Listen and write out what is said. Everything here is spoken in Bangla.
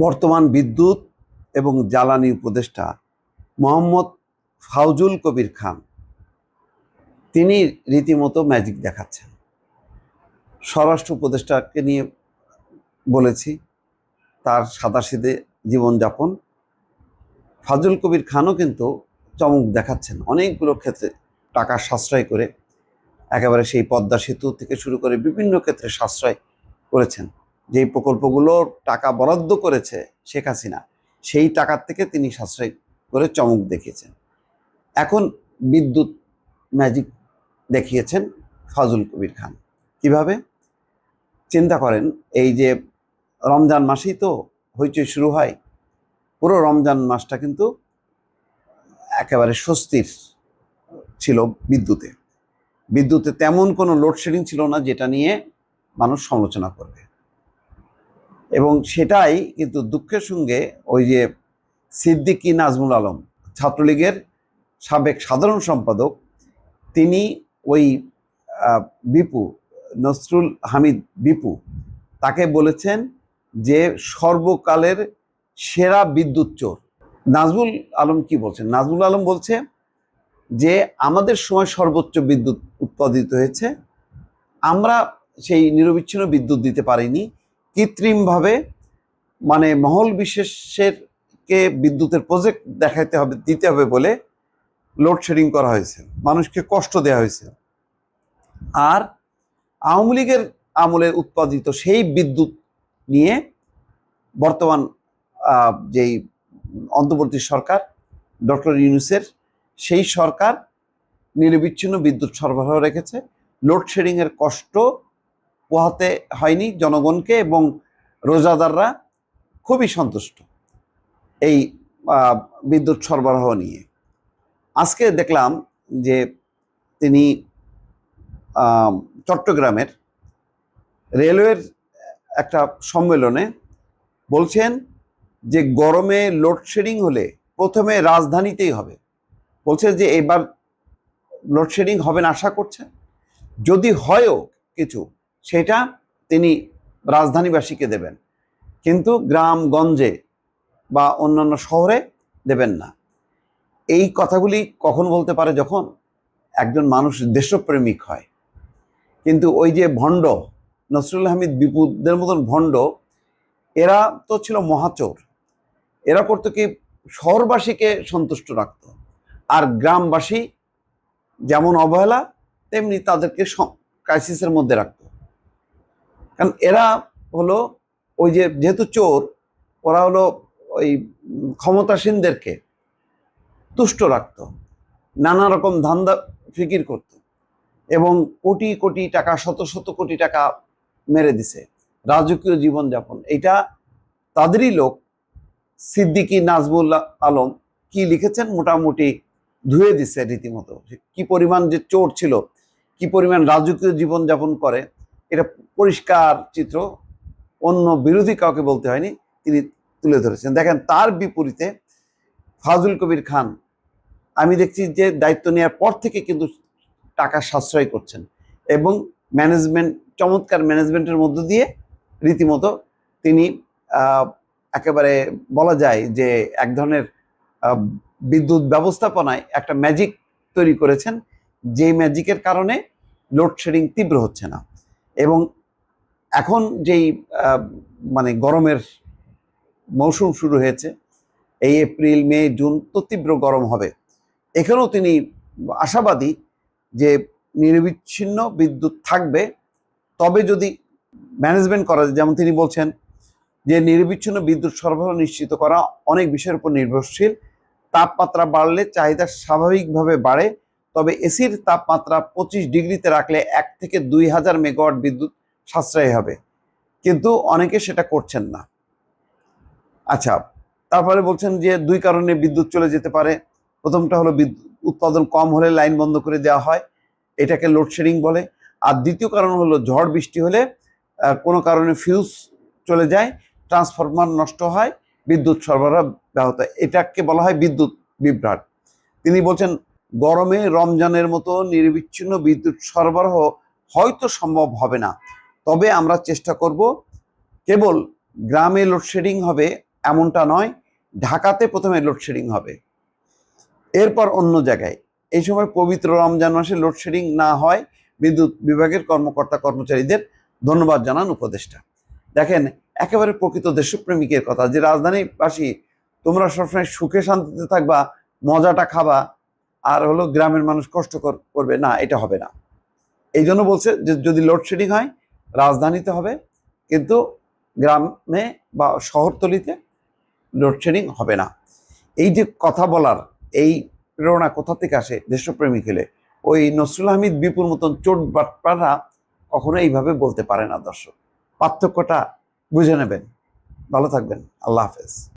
বর্তমান বিদ্যুৎ এবং জ্বালানি উপদেষ্টা মোহাম্মদ ফাউজুল কবির খান। তিনি রীতিমতো ম্যাজিক দেখাচ্ছেন। স্বরাষ্ট্র উপদেষ্টাকে নিয়ে বলেছি, তার সাদাসিদে জীবনযাপন। ফাজুল কবির খানও কিন্তু চমক দেখাচ্ছেন। অনেকগুলো ক্ষেত্রে টাকা সাশ্রয় করে একেবারে সেই পদ্মা সেতু থেকে শুরু করে বিভিন্ন ক্ষেত্রে সাশ্রয় করেছেন। যেই প্রকল্পগুলোর টাকা বরাদ্দ করেছে শেখ হাসিনা, সেই টাকার থেকে তিনি সাশ্রয় করে চমক দেখিয়েছেন। এখন বিদ্যুৎ ম্যাজিক দেখিয়েছেন ফাজুল কবির খান। কীভাবে? চিন্তা করেন, এই যে রমজান মাসেই তো হইচই শুরু হয়, পুরো রমজান মাসটা কিন্তু একেবারে স্বস্তির ছিল বিদ্যুতে। বিদ্যুতে তেমন কোনো লোডশেডিং ছিল না, যেটা নিয়ে মানুষ সমালোচনা করবে। এবং সেটাই কিন্তু দুঃখের সঙ্গে ওই যে সিদ্দিকী নাজমুল আলম, ছাত্রলীগের সাবেক সাধারণ সম্পাদক, তিনি ওই বিপু, নসরুল হামিদ বিপু, তাকে বলেছেন যে সর্বকালের সেরা বিদ্যুৎ চোর। নাজমুল আলম কি বলছেন? নাজমুল আলম বলছে যে আমাদের সময় সর্বোচ্চ বিদ্যুৎ উৎপাদিত হয়েছে, আমরা সেই নিরবিচ্ছিন্ন বিদ্যুৎ দিতে পারিনি কৃত্রিমভাবে মানে মহল বিশেষের কে বিদ্যুতের প্রজেক্ট দেখাইতে হবে, দিতে হবে বলে লোডশেডিং করা হয়েছে। মানুষকে কষ্ট দেওয়া হয়েছে। আর আওয়ামী লীগের আমলে উৎপাদিত সেই বিদ্যুৎ নিয়ে বর্তমান যেই অন্তর্বর্তী সরকার, ডক্টর ইউনুসের, সেই সরকার নিরবিচ্ছিন্ন বিদ্যুৎ সরবরাহ রেখেছে। লোডশেডিংয়ের কষ্ট পোহাতে হয়নি জনগণকে এবং রোজাদাররা খুবই সন্তুষ্ট এই বিদ্যুৎ সরবরাহ নিয়ে। আজকে দেখলাম যে তিনি চট্টগ্রামের রেলওয়ের একটা সম্মেলনে বলছেন যে গরমে লোডশেডিং হলে প্রথমে রাজধানীতেই হবে। বলছে যে এবার লোডশেডিং হবে না আশা করছে। যদি হয়ও কিছু সেটা তিনি রাজধানীবাসীকে দেবেন। কিন্তু গ্রামগঞ্জে বা অন্যান্য শহরে দেবেন না। এই কথাগুলি কখন বলতে পারে যখন একজন মানুষ দেশপ্রেমিক হয়? কিন্তু ওই যে ভণ্ড, নসরুল হামিদ বিপুদের মতন ভণ্ড, এরা তো ছিল মহাচোর। এরা করতো কি, শহরবাসীকে সন্তুষ্ট রাখত। আর গ্রামবাসী যেমন অবহেলা, তেমনি তাদেরকে ক্রাইসিসের মধ্যে রাখতো। কারণ এরা হলো ওই যে যেহেতু চোর, ওরা হলো ওই ক্ষমতাসীনদেরকে তুষ্ট রাখতো, নানা রকম ধান্দা ফিকির করত এবং কোটি কোটি টাকা, শত শত কোটি টাকা মেরে দিছে রাজকীয় জীবনযাপন। এটা তাদেরই লোক, সিদ্দিকী নাজমুল্লাহ আলম কি লিখেছেন মোটামুটি ধুয়ে দিছে রীতিমতো। কি পরিমাণ যে চোর ছিল, কি পরিমাণ রাজকীয় জীবনযাপন করে এটা পরিষ্কার চিত্র, অন্য বিরোধী কাউকে বলতে হয়নি, তিনি তুলে ধরেছেন। দেখেন, তার বিপরীতে ফাজুল কবির খান, আমি দেখছি যে দায়িত্ব নেওয়ার পর থেকে কিন্তু টাকা সাশ্রয় করছেন এবং ম্যানেজমেন্ট চমৎকার ম্যানেজমেন্টের মধ্য দিয়ে রীতিমতো তিনি একেবারে বলা যায় যে এক ধরনের বিদ্যুৎ ব্যবস্থাপনায় একটা ম্যাজিক তৈরি করেছেন যে ম্যাজিকের কারণে লোডশেডিং তীব্র হচ্ছে না। এবং এখন যেই মানে গরমের মৌসুম শুরু হয়েছে, এই এপ্রিল, মে, জুন তো তীব্র গরম হবে। এখানেও তিনি আশাবাদী যে নিরবিচ্ছিন্ন বিদ্যুৎ থাকবে। তবে যদি ম্যানেজমেন্ট করা যায়, যেমন তিনি বলছেন যে নিরবিচ্ছিন্ন বিদ্যুৎ সরবরাহ নিশ্চিত করা অনেক বিষয়ের উপর নির্ভরশীল। তাপমাত্রা বাড়লে চাহিদা স্বাভাবিকভাবে বাড়ে। তবে এসির তাপমাত্রা পঁচিশ ডিগ্রিতে রাখলে এক থেকে দুই হাজার মেগাওয়াট বিদ্যুৎ সাশ্রয় হবে। কিন্তু অনেকে সেটা করছেন না। আচ্ছা তারপরে বলছেন যে দুই কারণে বিদ্যুৎ চলে যেতে পারে। প্রথমটা হলো বিদ্যুৎ উৎপাদন কম হলে লাইন বন্ধ করে দেওয়া হয়, এটাকে লোডশেডিং বলে। আর দ্বিতীয় কারণ হলো ঝড় বৃষ্টি হলে কোনো কারণে ফিউজ চলে যায়, ট্রান্সফরমার নষ্ট হয়, বিদ্যুৎ সরবরাহ ব্যাহত এটাকে বলা হয় বিদ্যুৎ বিভ্রাট। তিনি বলছেন গরমে রমজানের মতো নিরবিচ্ছিন্ন বিদ্যুৎ সরবরাহ হয়তো সম্ভব হবে না। তবে আমরা চেষ্টা করব, কেবল গ্রামে লোডশেডিং হবে এমনটা নয়, ঢাকাতে প্রথমে লোডশেডিং হবে। এরপর অন্য জায়গায়। এই সময় পবিত্র রমজান মাসে লোডশেডিং না হয়, বিদ্যুৎ বিভাগের কর্মকর্তা কর্মচারীদের ধন্যবাদ জানান উপদেষ্টা। দেখেন, একেবারে প্রকৃত দেশপ্রেমিকের কথা যে রাজধানীবাসী, তোমরা সবসময় সুখে শান্তিতে থাকবা, মজাটা খাবা আর হলো গ্রামের মানুষ কষ্ট করবে। না, এটা হবে না। এই জন্য বলছে যে যদি লোডশেডিং হয়, রাজধানীতে হবে, কিন্তু গ্রামে বা শহরতলিতে লোডশেডিং হবে না। এই যে কথা বলার, এই প্রেরণা কোথা থেকে আসে দেশপ্রেমিক হলে? ওই নসরুল হামিদ বিপুর মতন চোট বাটপাড়া কখনো এইভাবে বলতে পারে না দর্শক। পার্থক্যটা বুঝে নেবেন। ভালো থাকবেন। আল্লাহ হাফেজ।